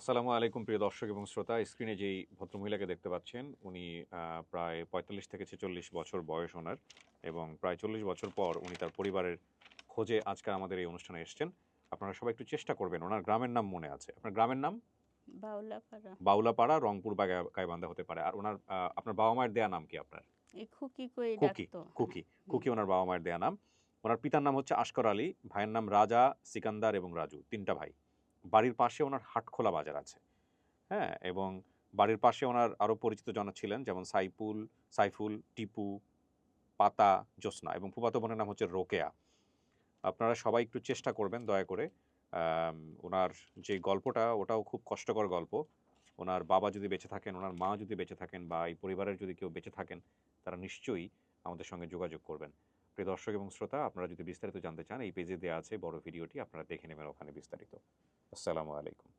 আসসালামু আলাইকুম প্রিয় দর্শক এবং শ্রোতা। স্ক্রিনে যেই ভদ্রমহিলাকে দেখতে পাচ্ছেন উনি প্রায় পঁয়তাল্লিশ থেকে ছেচল্লিশ বছর বয়স ওনার এবং প্রায় চল্লিশ বছর পর উনি তার পরিবারের খোঁজে আজকে আমাদের এই অনুষ্ঠানে এসেছেন। আপনারা সবাই একটু চেষ্টা করবেন। ওনার গ্রামের নাম মনে আছে। আপনার গ্রামের নাম? বাউলাপাড়া। বাউলাপাড়া রংপুর বা গাইবান্ধা হতে পারে। আর ওনার আপনার বাবা মায়ের দেয়া নাম কি আপনার? এই খুকি কই কুকি কুকি কুকি ওনার বাবা মায়ের দেয়া নাম। ওনার পিতার নাম হচ্ছে আশকর আলী ভাইয়ের নাম রাজা সিকান্দার এবং রাজু তিনটা ভাই। বাড়ির পাশে ওনার হাটখোলা বাজার আছে। হ্যাঁ এবং বাড়ির পাশে ওনার আরও পরিচিত জন ছিলেন, যেমন সাইফুল সাইফুল, টিপু, পাতা, জ্যোৎস্না এবং ফুফাতো বোনের নাম হচ্ছে রোকেয়া। আপনারা সবাই একটু চেষ্টা করবেন দয়া করে। ওনার যে গল্পটা, ওটাও খুব কষ্টকর গল্প। ওনার বাবা যদি বেঁচে থাকেন, ওনার মা যদি বেঁচে থাকেন বা এই পরিবারের যদি কেউ বেঁচে থাকেন, তারা নিশ্চয়ই আমাদের সঙ্গে যোগাযোগ করবেন। প্রিয় দর্শক এবং শ্রোতা, আপনারা যদি বিস্তারিত জানতে চান, এই পেজে দেওয়া আছে বড় ভিডিওটি আপনারা দেখে নেবেন ওখানে বিস্তারিত। আসসালামু আলাইকুম।